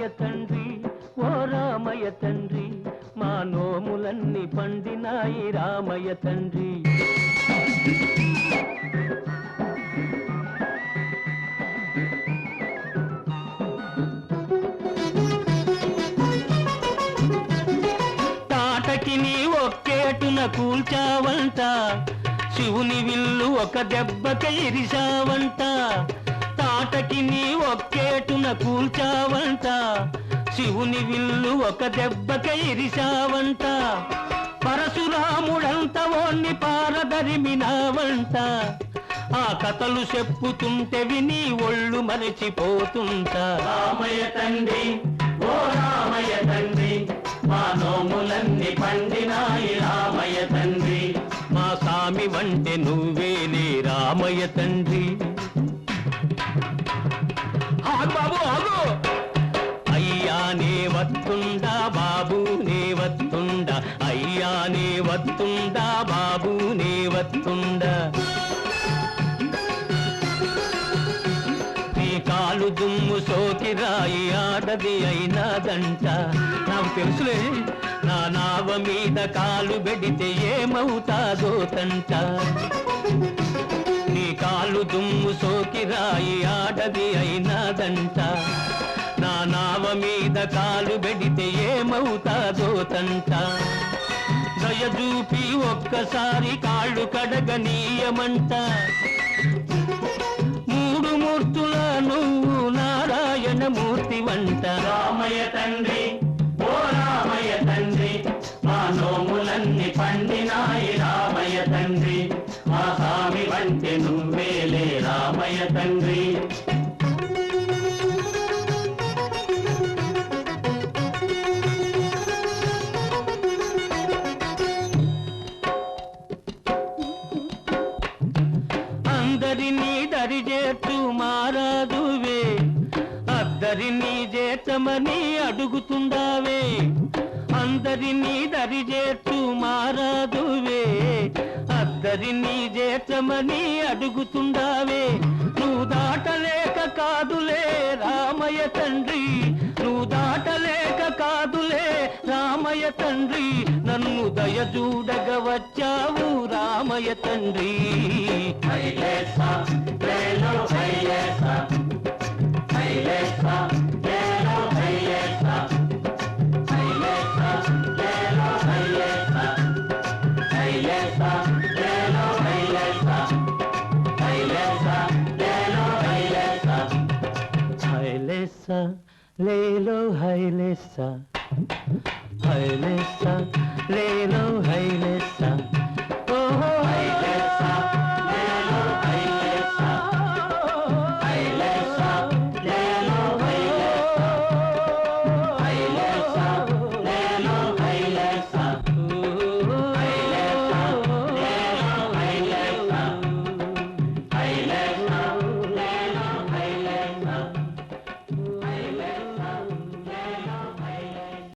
రామయ్య తండ్రి ఓ రామయ్య తండ్రి మా నోములన్నీ పండినాయి రామయ్య తండ్రి. తాటకి నీ ఒక్కేటున కూల్చావంట శివుని విల్లు ఒక దెబ్బక ఇరిశావంట తాటకి నీ ఒక్కేటున కూల్చావంట శివుని విల్లు ఒక దెబ్బక ఇరిశావంట పరశురాముడంత ఓన్ని పారదరిమినావంట ఆ కథలు చెప్పుతుంటే విని ఒళ్ళు మరచిపోతుంటా. రామయ్య తండ్రి ఓ రామయ్య తండ్రి మా నోములన్నీ పండినాయి రామయ్య తండ్రి. మా సామి వంటే నువ్వేలే రామయ్య తండ్రి. ఆగు బాబు ఆగు! బాబు నే వత్తుండ నీ కాలు దుమ్ము సోకి రాయి ఆడది అయినాదంట నాకు తెలుసులే నా నావ మీద కాలు పెడితే ఏమవుతాదో తంట. నీ కాలు దుమ్ము సోకి రాయి ఆడది అయినాదంట నా నావ మీద కాలు పెడితే ఏమవుతాదో తంట. దయచూపి ఒక్కసారి కాళ్ళు కడగనీయమంట. మూడు మూర్తుల నువ్వు నారాయణ మూర్తి వంట. రామయ్య తండ్రి ఓ రామయ్య తండ్రి మా నోములన్నీ పండినాయి రామయ్య తండ్రి. మా స్వామి వంటి నువ్వేలే రామయ్య తండ్రి. అద్దరినీ చేతమని అడుగుతుండావే. అందరినీ చేర్చు మారాదువే. అద్దరినీ చేతమని అడుగుతుండావే. నువ్వు దాటలేక కాదులే రామయ్య తండ్రి. నువ్వు దాటలేక కాదులే రామయ్య తండ్రి. నన్ను దయ చూడగ వచ్చావు రామయ్య తండ్రి. హైలేసా లేలో హైలేసా హైలేసా లేలో హైలేసా